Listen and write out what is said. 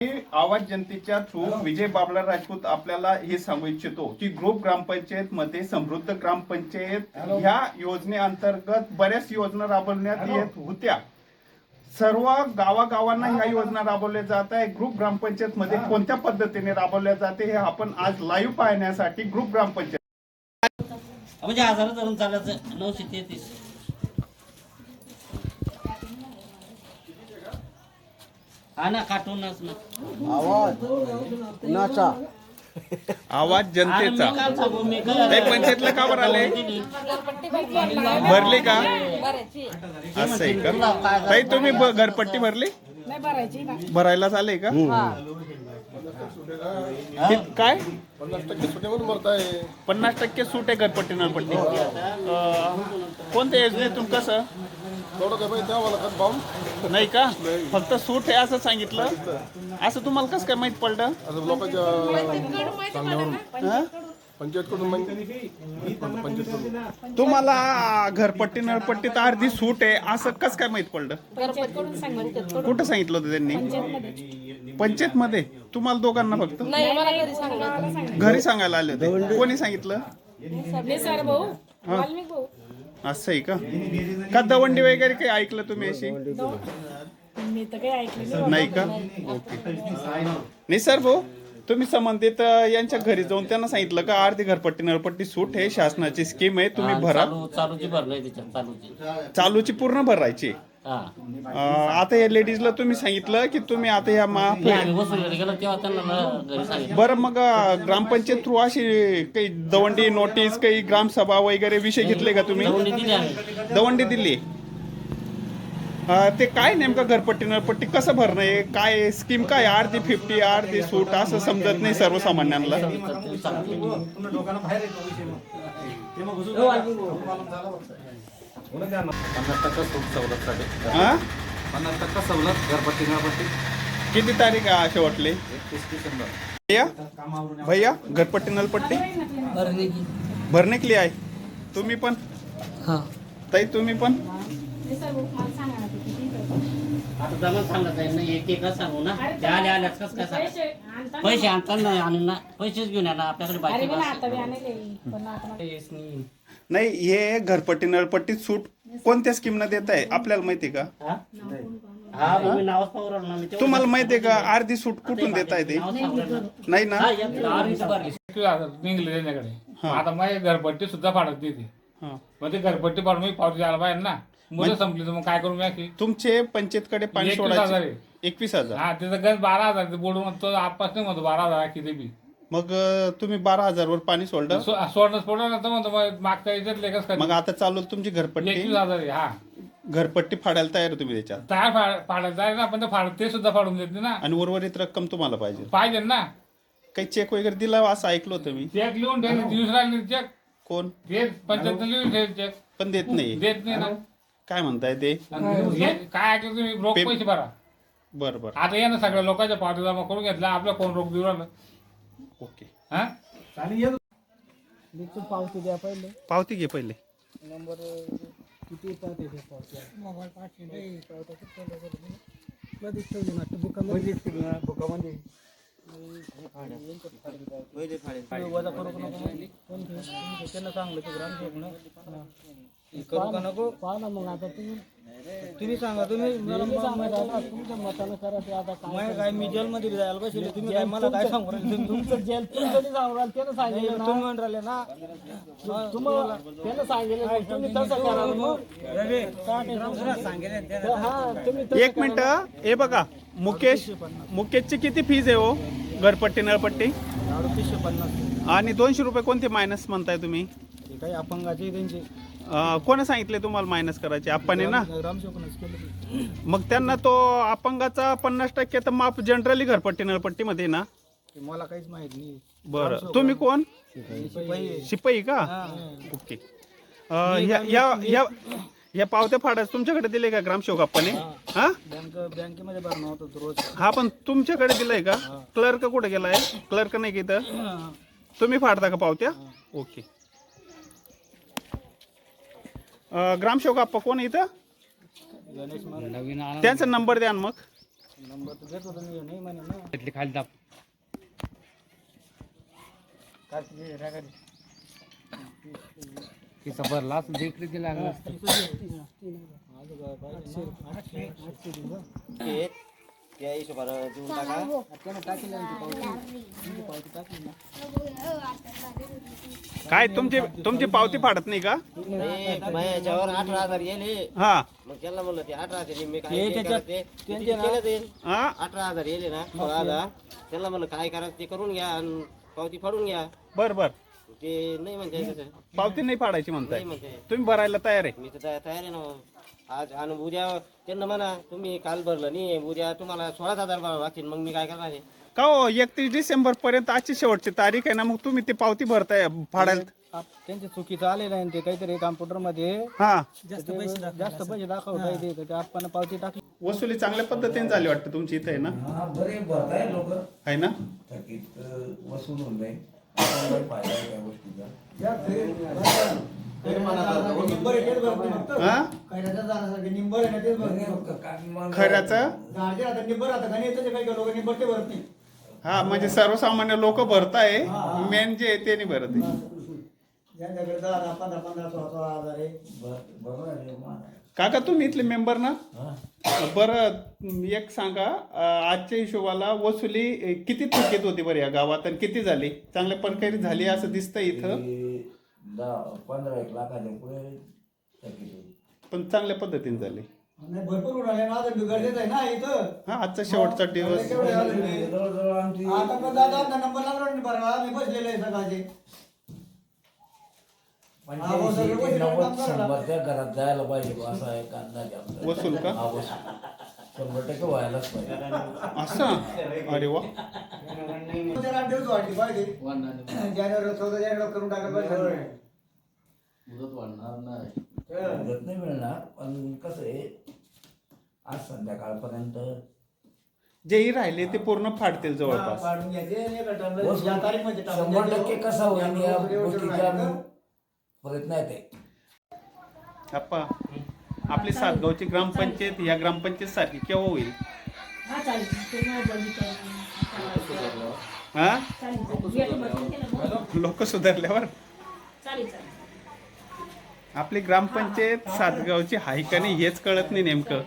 मी आवाज जनतेच्या थ्रू विजय बाबला राजपूत आपल्याला हे सांगू इच्छितो की ग्रुप ग्रामपंचायत मध्ये समृद्ध ग्रामपंचायत ह्या योजनेअंतर्गत बऱ्याच योजना राबवण्यात येत होत्या. सर्व गावागावांना ह्या योजना राबवल्या जात आहे ग्रुप ग्रामपंचायत मध्ये कोणत्या पद्धतीने राबवल्या जाते हे आपण आज लाईव्ह पाहण्यासाठी ग्रुप ग्रामपंचायत म्हणजे धरून चालायचं नऊशे तेहतीस हा ना काटूनच ना आवाज. कुणाचा आवाज जनतेचा. सांगू मी काय पंचायतला का बरं आले? भरली का? असं आहे का? ताई तुम्ही ब- घरपट्टी भरली? नाही भरायची ना भरायलाच आले का काय? पन्नास टक्के सूट आहे घरपट्टी नळपट्टी अं, कोणत्या योजनेतून कसं? थोडं द्यावं लागत नाही का? फक्त सूट आहे असं सांगितलं. असं तुम्हाला कसं काय माहीत पडलं? असं लोकांच्या सांगण्यावरून. हं? तुम्हाला घरपट्टी नळपट्टीत अर्धी सूट आहे. असं कसं काय माहीत पडलं? पंचायतकडून सांगितलं कुठं सांगितलं होतं त्यांनी? पंचायत मध्ये तुम्हाला दोघांना फक्त? नाही मला घरी सांगितलं घरी सांगायला आले होते. कोणी सांगितलं? वाल्मिक भाऊ. असं आहे का? का दवंडी वगैरे काही ऐकलं तुम्ही अशी? मी तर काही ऐकलं नाही. का? ओके. नाही सर भाऊ तुम्ही संबंधित यांच्या घरी जाऊन त्यांना सांगितलं का? अर्धी घरपट्टी नळपट्टी सूट हे शासनाची स्कीम आहे तुम्ही भरा. चालू चालूची भर नाही त्याच्यात चालूची. चालूची पूर्ण भरायची? अं, आता या लेडीजला तुम्ही सांगितलं की तुम्ही आता या माफ नाही, आम्ही वसुलीला गेलो तेव्हा त्यांना न- घरी सांगितलं. बरं मग अं, ग्रामपंचायत थ्रू अशी काही दवंडी नोटीस काही ग्रामसभा वगैरे विषय घेतले का तुम्ही? दवंडी दिली आम्ही. दवंडी दिली. अं, ते काय नेमकं घरपट्टी नळपट्टी कसं भरणं आहे काय स्कीम काय? अर्धी फिफ्टी अर्धी सूट असं समजत नाही सर्वसामान्यांना. तर ते. पन्नास टक्का सूट सवलतसाठी हा? पन्नास टक्का सवलत घरपट्टी घरपट्टी किती तारीख आहे शेवटले एकतीस डिसेंबर भैया? भैया घरपट्टी नलपट्टी? भरणे के लिए आहे तुम्ही पण? ताई तुम्ही पण. आता जमा सांगत आहे ना. एक एक सांगू ना त्या आल्या आल्याच कसं काय सांग पैसे आणता पैसे आणताना आणून ना. पैसेच घेऊन येणार आपल्याकडे बाकी नाही हे घरपट्टी नळपट्टी सूट कोणत्या स्कीम न देत आहे आपल्याला माहिती का? मग तुम्हाला माहिती आहे का? अर्धी सूट कुठून देत आहे ते. नाही ना? निघले त्यांच्याकडे आता माझी घरपट्टी सुद्धा फाडत देते. हा. मग ते घरपट्टी फाडून मी पावती द्यायला पाहिजे ना. मुलं संपली तर मग काय करू मी की तुमचे पंचायतकडे पाणी एकवीस हजार सोडायचे. एकवीस हजार. हा त्याचं गज बारा हजार ते बोलून तो आपास नाही म्हणतो बारा हजार किती बी मग तुम्ही बारा हजार वर पाणी सोडलं. सो- सोडणं सोडलं ना तर मग मागच्या याच्यात लेखच मग आता चालू तुमची घरपट्टी? एकवीस हजार आहे हा. घरपट्टी फाडायला तयार आहे तुम्ही त्याच्यात? तयार फाड फाडायचं आहे ना पण ते फाड ते सुद्धा फाडून देते ना. आणि उर्वरित रक्कम तुम्हाला पाहिजे. पाहिजे ना. काही चेक वगैरे दिला असं ऐकलं होतं मी. चेक लिहून ठेवले दिवस राहिले चेक कोण? ते पंचायत लिहून ठेवले चेक पण देत नाही. देत नाही ना. काय म्हणताय ते? आणि हे काय ऐकलं तुम्ही? रोख पे- पैसे भरा. बरं बरं. आता या ना सगळ्या लोकांच्या पावती जमा करून घेतला आपल्या कोण रोख देऊ राहिलं? ओके. हा? पावती द्या पहिले. पावती घे पहिले. नंबर किती येतात त्याच्या पावत्या मोबाईल पाचशे बुकामध्ये बुकामध्ये वजा करू का नको? कोण ठेव? त्यांना सांगलं ते ग्रामसेवक करू का नको? पाहा मग आता तुम्ही. तुम्ही सांगा तुम्ही मला तुमच्या मतानं करा ते आता काय काय मी जेलमध्ये जायला बसले तुम्ही काय मला काय सांगू राहिले? तुमचं जेल तुमचं सांगू राहिले? त्यानं सांगितलं तुम्ही म्हणून राहिले ना. तुम्हाला त्यानं सांगितलं तुम्ही तसं करा मग. हा तुम्ही तसं एक मिनिट हे बघा मुकेश मुकेशची किती फीज आहे हो? घरपट्टी नळपट्टी? पन्नास. आणि दोनशे रुपये कोणते मायनस म्हणताय तुम्ही? हे काही अपंगाचे त्यांचे. अं, कोणी सांगितले तुम्हाला मायनस करायचे? आप्पाने ना? ग्रामसेवकनंच केलं ते. मग त्यांना तो अपंगाचा पन्नास टक्के तर माफ जनरली घरपट्टी नळपट्टीमध्ये ना? ते मला काहीच माहीत नाही. बरं. तुम्ही कोण? शिपाई. शिपाई का? ओके. अं, ह्या ह्या- ह्या ह्या पावत्या फाडाच तुमच्याकडे दिले का ग्रामसेवक आप्पाने? हा. बँक बँकेमध्ये भरणं होत होतं रोज. हा पण तुमच्याकडे दिलाय का? क्लर्क कुठे गेलाय? क्लर्क नाही का इथं? तुम्ही फाडता का पावत्या? ओके. अं, ग्रामसेवक आप्पा कोण आहे इथं गणेश महाराज त्यांचा नंबर द्या ना मग नंबर तर देत होतो मी नाही म्हणे ना घेतली खाली दाब काय ते रेकॉर्ड तिचा भरला असं लागला पावती. ती पावती. टाकली ना. काय तुमची तुमची पावती फाडत नाही का? याच्यावर अठरा हजार येले. हा. मग त्याला म्हणलं ते अठरा हजार मी काय त्याच्यात ते त्यांचे ना केलं ते? हा? अठरा हजार येले ना सोळा हजार. त्याला म्हणलं काय करायचं ते करून घ्या आणि पावती फाडून घ्या. बर बर. ते नाही म्हणते तसं. पावती नाही फाडायची म्हणताय. नाही म्हणते तुम्ही भरायला तयार आहे. मी तर तया- तयार आहे ना आज आणि उद्या त्यांना म्हणा तुम्ही काल भरलं नाही उद्या तुम्हाला सोळा हजार भरावं लागतील. मग मी काय करणार आहे? का हो एकतीस डिसेंबर पर्यंत आजची शेवटची तारीख आहे ना मग तुम्ही ते पावती भरताय फाडायला त्यांचे चुकीचं आलेलं आहे ते काहीतरी कॉम्प्युटरमध्ये हा. जास्त पैसे जास्त पैसे दाखवता येते तर ते आपण पावती टाकली. वसुली चांगल्या पद्धतीने झाली वाटतं तुमची इथे आहे ना? हा बरे भरताय लोक. आहे ना? थकीत अ, वसूल होऊन जाईल. फायदा आहे त्या गोष्टीचा हा खऱ्याचं? हा म्हणजे सर्वसामान्य लोक भरताय. मेन जे आहे ते नाही भरत आहे. बरोबर काका तुम्ही इथले मेंबर ना. बरं एक सांगा अं, आजच्या हिशोबाला वसुली अं, किती थकीत होती बरं या गावात आणि किती झाली? चांगल्या प्रकारे झाली असं दिसतंय इथं? ते दहा पंधरा एक लाखाच्या पुढे थकीत होती. पण चांगल्या पद्धतीने झाली. भरपूर उडाले ना आता गरजेचं आहे ना इथं. हा आजचा शेवटचा दिवस. जवळजवळ आमची आता पण दादा नंबर लागला नाही बरं मी बसलेलो आहे सकाळचे. नव्वद शंभरच्या घरात जायला पाहिजे बा, असा एक अंदाज आहे आमचा. वसूल का? हा, वसूल. शंभर टक्के व्हायलाच पाहिजे असं अरे वा वाटली पाहिजे जानेवारी चौदा जानेवारी करून टाकलं पाहिजे मुदत नाही मिळणार पण कसं आहे आज संध्याकाळपर्यंत जेही राहिले ते पूर्ण फाडतील जवळपास काढून घ्यायचे आणि एका टाइमला वसूल या तारीखमध्ये टाकून शंभर द्यायचे. टक्के कसा होईल या गोष्टीचा. प्रयत्न आहे ते. अप्पा आपली सातगावची ग्रामपंचायत या ग्रामपंचायत सारखी केव्हा होईल? हा चालेल. ते हा? चालेल. चालेल भेटू बोल. लोक सुधारल्यावर? चालेल चालेल. आपली ग्रामपंचायत सातगावची हाय का नाही हेच कळत नाही नेमकं.